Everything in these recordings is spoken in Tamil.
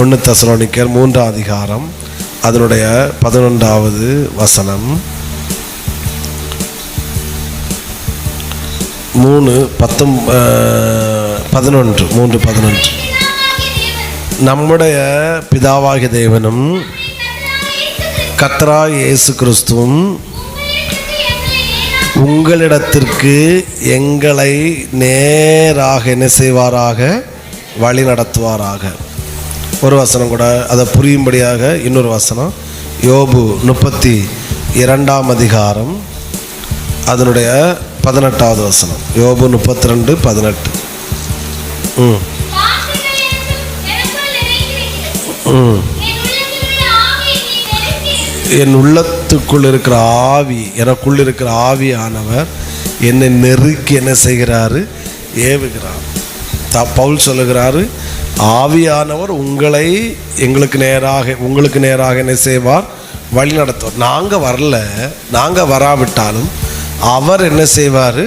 ஒன்று தசலோனிக்கர் மூன்றாம் அதிகாரம் அதனுடைய பதினொன்றாவது வசனம். மூணு பத்தொம் பதினொன்று மூன்று பதினொன்று. நம்முடைய பிதாவாகிய தேவனும் கத்ரா இயேசு கிறிஸ்துவும் உங்களிடத்திற்கு எங்களை நேராக என்ன செய்வாராக? வழி நடத்துவாராக ஒரு வசனம் கூட அதை புரியும்படியாக இன்னொரு வசனம். யோபு முப்பத்தி இரண்டாம் அதிகாரம் அதனுடைய பதினெட்டாவது வசனம். யோபு முப்பத்தி ரெண்டு பதினெட்டு. ம். ம். என் உள்ளத்துக்குள் இருக்கிற ஆவி எனக்குள் இருக்கிற ஆவியானவர் என்னை நெருக்கி என்ன செய்கிறாரு? ஏவுகிறார். த பவுல் சொல்லுகிறாரு ஆவியானவர் உங்களை எங்களுக்கு நேராக உங்களுக்கு நேராக என்ன செய்வார் வழி நடத்துவார். நாங்கள் வரல நாங்கள் வராவிட்டாலும் அவர் என்ன செய்வார்?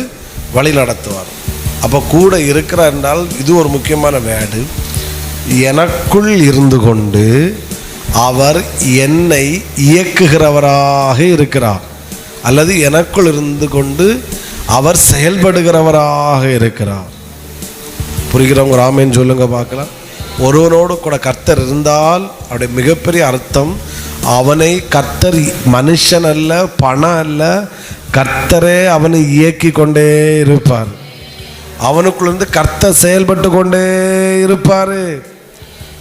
வழி நடத்துவார். அப்போ கூட இருக்கிறார் என்றால் இது ஒரு முக்கியமான வேடு. எனக்குள் இருந்து கொண்டு அவர் என்னை இயக்குகிறவராக இருக்கிறார். அல்லது எனக்குள் இருந்து கொண்டு அவர் செயல்படுகிறவராக இருக்கிறார். புரிகிறவங்க ராமேன்னு சொல்லுங்க பார்க்கலாம். ஒருவனோடு கூட கர்த்தர் இருந்தால் அவருடைய மிகப்பெரிய அர்த்தம் அவனை கர்த்தர் மனுஷன் அல்ல பணம் அல்ல கர்த்தரே அவனை இயக்கி கொண்டே இருப்பார். அவனுக்குள்ளிருந்து கர்த்தர் செயல்பட்டு கொண்டே இருப்பார்.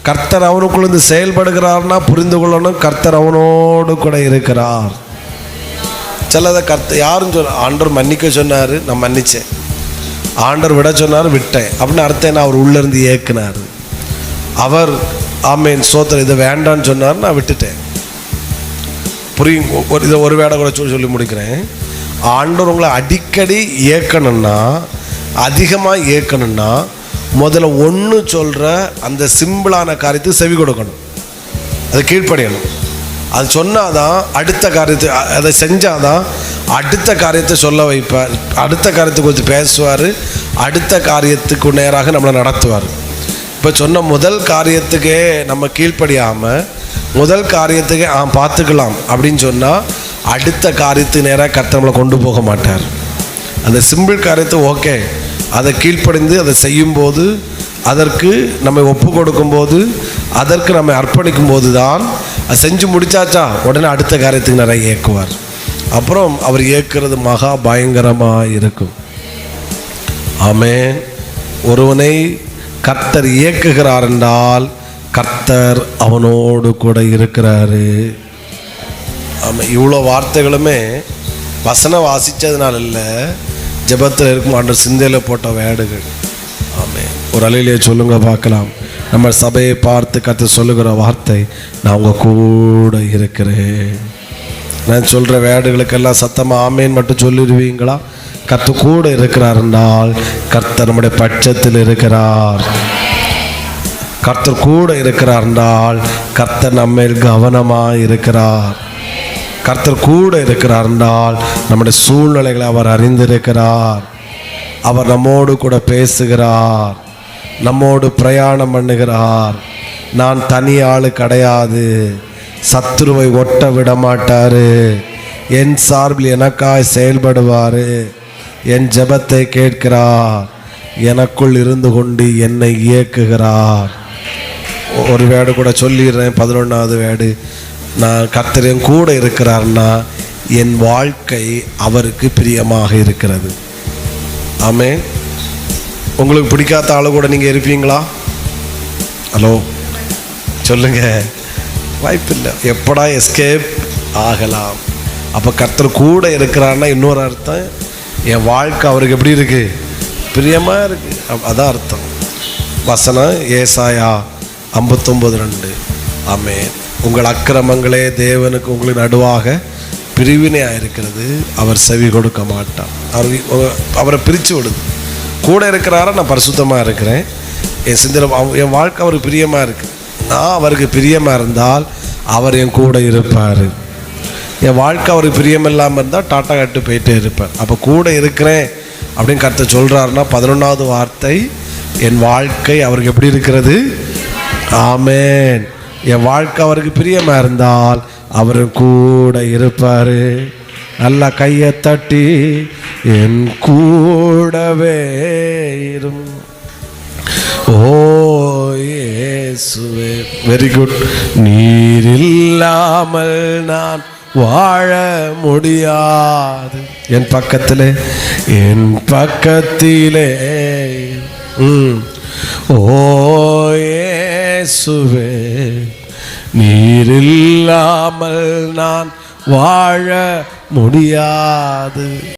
கர்த்தர் அவனுக்குள்ளிருந்து செயல்படுகிறார்னா புரிந்து கொள்ளணும் கர்த்தர் அவனோடு கூட இருக்கிறார். சிலதை கர்த்த யாரும் சொல்ல ஆண்டவர் மன்னிக்க சொன்னார் நான் மன்னிச்சேன். ஆண்டவர் விட சொன்னார் விட்டேன். அப்படின்னு அர்த்தம் என்ன? அவர் உள்ளேருந்து ஏக்குனார். அவர் ஆமேன் சோத்திரம் இதை வேண்டான்னு சொன்னார் நான் விட்டுட்டேன். புரியும்? ஒரு இதை ஒரு வேடை கூட சொல்லி சொல்லி முடிக்கிறேன். ஆண்டவர் உங்களை அடிக்கடி ஏற்கணும்னா அதிகமாக ஏற்கணும்னா முதல்ல ஒன்று சொல்கிற அந்த சிம்பிளான காரியத்துக்கு செவி கொடுக்கணும். அதை கீழ்ப்படையணும். அது சொன்னாதான் அடுத்த காரியத்தை அதை அதை செஞ்சாதான் அடுத்த காரியத்தை சொல்ல வைப்பார். அடுத்த காரியத்தை கொஞ்சம் பேசுவார். அடுத்த காரியத்துக்கு நேராக நம்மளை நடத்துவார். இப்போ சொன்ன முதல் காரியத்துக்கே நம்ம கீழ்ப்படியாமல் முதல் காரியத்துக்கே ஆ பார்த்துக்கலாம் அப்படின்னு சொன்னால் அடுத்த காரியத்துக்கு நேராக கர்த்தர் நம்மளை கொண்டு போக மாட்டார். அந்த சிம்பிள் காரியத்தை ஓகே. அதை கீழ்ப்படிந்து அதை செய்யும்போது அதற்கு நம்ம ஒப்பு கொடுக்கும்போது அதற்கு நம்ம அர்ப்பணிக்கும் போது தான் அது செஞ்சு முடிச்சாச்சா உடனே அடுத்த காரியத்துக்கு நிறைய இயக்குவார். அப்புறம் அவர் இயக்குறது மகா பயங்கரமாக இருக்கும். ஆமே ஒருவனை கர்த்தர் இயக்குகிறார் என்றால் கர்த்தர் அவனோடு கூட இருக்கிறாரு. ஆமாம் இவ்வளோ வார்த்தைகளுமே வசனம் வாசித்ததுனால இல்லை ஜெபத்தில் இருக்கும் அன்று சிந்தையில் போட்ட வேடுகள். ஆமே ஒரு அலையிலேயே சொல்லுங்க பார்க்கலாம். நம்ம சபையை பார்த்து கற்று சொல்லுகிற வார்த்தை நான் உங்கள் கூட இருக்கிறேன். நான் சொல்கிற வேடுகளுக்கெல்லாம் சத்தமாக ஆமேன் மட்டும் சொல்லிடுவீங்களா? கத்து கூட இருக்கிறார் என்றால் கர்த்தர் நம்முடைய பட்சத்தில் இருக்கிறார். கர்த்தர் கூட இருக்கிறார் என்றால் கர்த்தர் நம்மேல் கவனமாக இருக்கிறார். கர்த்தர் கூட இருக்கிறார் என்றால் நம்முடைய சூழ்நிலைகளை அவர் அறிந்திருக்கிறார். அவர் நம்மோடு கூட பேசுகிறார். நம்மோடு பிரயாணம் பண்ணுகிறார். நான் தனி ஆள் கிடையாது. சத்துருவை ஒட்ட விட மாட்டார் என் சார்பில் எனக்காய் செயல்படுவார். என் ஜெபத்தை கேட்கிறார். எனக்குள் இருந்து கொண்டு என்னை இயக்குகிறார். ஒரு வேடு கூட சொல்லிடுறேன் பதினொன்றாவது வேடு. நான் கர்த்தர் கூட இருக்கிறார்னா என் வாழ்க்கை அவருக்கு பிரியமாக இருக்கிறது. ஆமே உங்களுக்கு பிடிக்காத ஆளு கூட நீங்கள் இருப்பீங்களா? ஹலோ. சொல்லுங்கள் வாய்ப்பில்லை. எப்படா எஸ்கேப் ஆகலாம். அப்போ கர்த்தர் கூட இருக்கிறான்னா இன்னொரு அர்த்தம் என் வாழ்க்கை அவருக்கு எப்படி இருக்குது பிரியமாக இருக்கு. அதான் அர்த்தம். வசனம் ஏசாயா ஐம்பத்தொம்பது ரெண்டு. ஆமே உங்கள் அக்கிரமங்களே தேவனுக்கு உங்களுக்கு நடுவாக பிரிவினையாக இருக்கிறது அவர் செவி கொடுக்க மாட்டார். அவர் அவரை பிரித்து விடுது. கூட இருக்கிறாரா? நான் பரிசுத்தமாக இருக்கிறேன். என் சிந்தனை அவ- என் வாழ்க்கை அவருக்கு பிரியமாக இருக்குது நான் அவருக்கு பிரியமாக இருந்தால் அவர் என் கூட இருப்பார். என் வாழ்க்கை அவருக்கு பிரியமில்லாமல் இருந்தால் டாட்டா கட்டு போயிட்டே இருப்பேன் அப்போ கூட இருக்கிறேன் அப்படின்னு கருத்தை சொல்கிறாருன்னா பதினொன்றாவது வார்த்தை என் வாழ்க்கை அவருக்கு எப்படி இருக்கிறது? ஆமேன். என் வாழ்க்கை அவருக்கு பிரியமாக இருந்தால் அவர் கூட இருப்பார். நல்லா கையை தட்டி என் கூடவே இருக்கும் ஓசுவே வெரி குட் நீர் இல்லாமல் நான் வாழ முடியாது. என் பக்கத்திலே என் பக்கத்திலே. ஓசுவே ஓ நீர் இல்லாமல் நான் வாழ முடியாது.